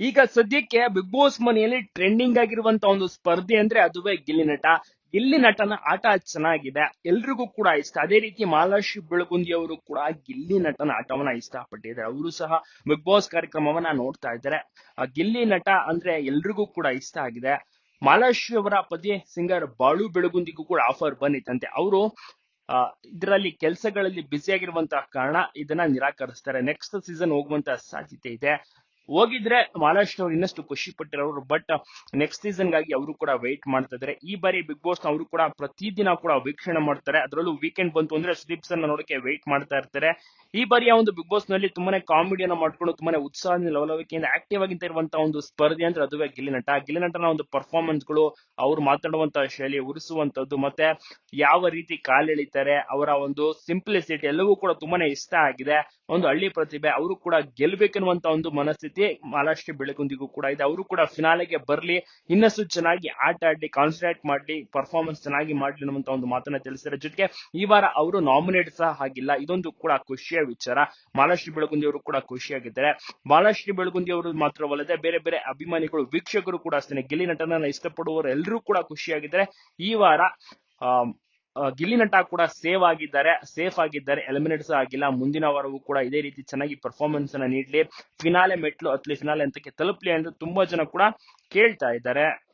ಈಗ ಸದ್ಯಕ್ಕೆ big boss ಮನೆಯಲ್ಲಿ ಟ್ರೆಂಡಿಂಗ್ ಆಗಿರುವಂತ ಒಂದು ಸ್ಪರ್ಧೆ ಅಂದ್ರೆ ಅದುವೇ ಗಿಲ್ಲಿ ನಟ. ಗಿಲ್ಲಿ ನಟನ ಆಟ ಚೆನ್ನಾಗಿದೆ. ಎಲ್ರಿಗೂ ಕೂಡ ಇಷ್ಟ. ಅದೇ ರೀತಿ ಮಾಲಾಶಿ ಬೆಳಗುಂದಿ ಅವರು ಕೂಡ ಗಿಲ್ಲಿ ನಟನ ಆಟವನ್ನ ಇಷ್ಟಪಟ್ಟಿದ್ದಾರೆ. ಅವರು ಸಹ ಬಿಗ್ ಬಾಸ್ ಕಾರ್ಯಕ್ರಮವನ್ನ ನೋಡ್ತಾ ಇದ್ದಾರೆ. ಗಿಲ್ಲಿ ನಟ ಅಂದ್ರೆ ಎಲ್ರಿಗೂ ಕೂಡ ಇಷ್ಟ ಆಗಿದೆ. ಮಾಲಾಶಿ ಅವರ ಪತಿ ಸಿಂಗರ್ ಬಾಳು ಬೆಳಗುಂದಿಗೂ ಕೂಡ ಆಫರ್ ಬಂದಿತ್ತಂತೆ. ಅವರು ಇದರಲ್ಲಿ ಕೆಲಸಗಳಲ್ಲಿ ಬ್ಯುಸಿ ಆಗಿರುವಂತಹ ಕಾರಣ ಇದನ್ನ ನಿರಾಕರಿಸ್ತಾರೆ. ನೆಕ್ಸ್ಟ್ ಸೀಸನ್ ಹೋಗುವಂತ ಸಾಧ್ಯತೆ ಇದೆ. ಹೋಗಿದ್ರೆ ಬಹಳಷ್ಟು ಅವ್ರು ಇನ್ನಷ್ಟು ಖುಷಿ ಪಟ್ಟಿರೋರು ಬಟ್ ನೆಕ್ಸ್ಟ್ ಸೀಸನ್ಗಾಗಿ ಅವರು ಕೂಡ ವೆಯ್ಟ್ ಮಾಡ್ತಾ ಇದ್ದಾರೆ ಈ ಬಾರಿ ಬಿಗ್ ಬಾಸ್ ಅವರು ಕೂಡ ಪ್ರತಿದಿನ ಕೂಡ ವೀಕ್ಷಣೆ ಮಾಡ್ತಾರೆ. ಅದರಲ್ಲೂ ವೀಕೆಂಡ್ ಬಂತು ಅಂದ್ರೆ ಸುದೀಪ್ ಸರ್ ನೋಡಕ್ಕೆ ವೆಯ್ಟ್ ಮಾಡ್ತಾ ಇರ್ತಾರೆ. ಈ ಬಾರಿ ಒಂದು ಬಿಗ್ ಬಾಸ್ನಲ್ಲಿ ತುಂಬಾನೇ ಕಾಮಿಡಿಯನ್ನ ಮಾಡ್ಕೊಂಡು ತುಂಬಾನೇ ಉತ್ಸಾಹದಿಂದ, ಲವಲವಿಕೆಯಿಂದ ಆಕ್ಟಿವ್ ಆಗಿಂತ ಇರುವಂತಹ ಒಂದು ಸ್ಪರ್ಧೆ ಅಂದ್ರೆ ಅದುವೇ ಗಿಲಿನಟ ಗಿಲಿನಟನ ಒಂದು ಪರ್ಫಾರ್ಮೆನ್ಸ್ಗಳು ಅವ್ರು ಮಾತಾಡುವಂತಹ ಶೈಲಿ ಉರಿಸುವಂತದ್ದು ಮತ್ತೆ ಯಾವ ರೀತಿ ಕಾಲೆಳಿತಾರೆ ಅವರ ಒಂದು ಸಿಂಪ್ಲಿಸಿಟಿ ಎಲ್ಲವೂ ಕೂಡ ತುಂಬಾನೇ ಇಷ್ಟ ಆಗಿದೆ. ಒಂದು ಹಳ್ಳಿ ಪ್ರತಿಭೆ, ಅವರು ಕೂಡ ಗೆಲ್ಬೇಕೆನ್ನುವಂತ ಒಂದು ಮನಸ್ಥಿತಿ ಮಹಾರಾಷ್ಟ್ರ ಬೆಳಗುಂದಿಗೂ ಕೂಡ ಇದೆ. ಅವರು ಕೂಡ ಫಿನಾಲೆಗೆ ಬರಲಿ. ಇನ್ನಷ್ಟು ಚೆನ್ನಾಗಿ ಆಟ ಆಡಿ ಕಾನ್ಸಂಟ್ರೇಟ್ ಮಾಡ್ಲಿ ಪರ್ಫಾರ್ಮೆನ್ಸ್ ಚೆನ್ನಾಗಿ ಮಾಡ್ಲಿ ಅನ್ನುವಂತ ಒಂದು ಮಾತನ್ನ ತಿಳಿಸಿದ್ದಾರೆ. ಜೊತೆಗೆ ಈ ವಾರ ಅವರು ನಾಮಿನೇಟ್ ಸಹ ಆಗಿಲ್ಲ. ಇದೊಂದು ಕೂಡ ಖುಷಿಯ ವಿಚಾರ. ಮಹಾರಾಷ್ಟ್ರ ಬೆಳಗುಂದಿ ಅವರು ಕೂಡ ಖುಷಿಯಾಗಿದ್ದಾರೆ. ಮಹಾರಾಷ್ಟ್ರ ಬೆಳಗುಂದಿ ಅವರು ಮಾತ್ರವಲ್ಲದೆ ಬೇರೆ ಬೇರೆ ಅಭಿಮಾನಿಗಳು, ವೀಕ್ಷಕರು ಕೂಡ ಅಷ್ಟೇ ಗಿಲ್ಲಿ ನಟನನ್ನ ಇಷ್ಟಪಡುವವರು ಎಲ್ಲರೂ ಕೂಡ ಖುಷಿಯಾಗಿದ್ದಾರೆ. ಈ ವಾರ ಗಿಲ್ಲಿ ನಟ ಕೂಡ ಸೇವ್ ಆಗಿದ್ದಾರೆ, ಸೇಫ್ ಆಗಿದ್ದಾರೆ ಎಲಿಮಿನೇಟ್ಸ್ ಆಗಿಲ್ಲ. ಮುಂದಿನ ವಾರವೂ ಕೂಡ ಇದೇ ರೀತಿ ಚೆನ್ನಾಗಿ ಪರ್ಫಾರ್ಮೆನ್ಸ್ ಅನ್ನ ನೀಡಲಿ. ಫಿನಾಲೆ ಮೆಟ್ಲು, ಅತ್ಲಿ ಫಿನಾಲೆ ಅಂತಕ್ಕೆ ತಲುಪಲಿ ಅಂತ ತುಂಬಾ ಜನ ಕೂಡ ಕೇಳ್ತಾ ಇದ್ದಾರೆ.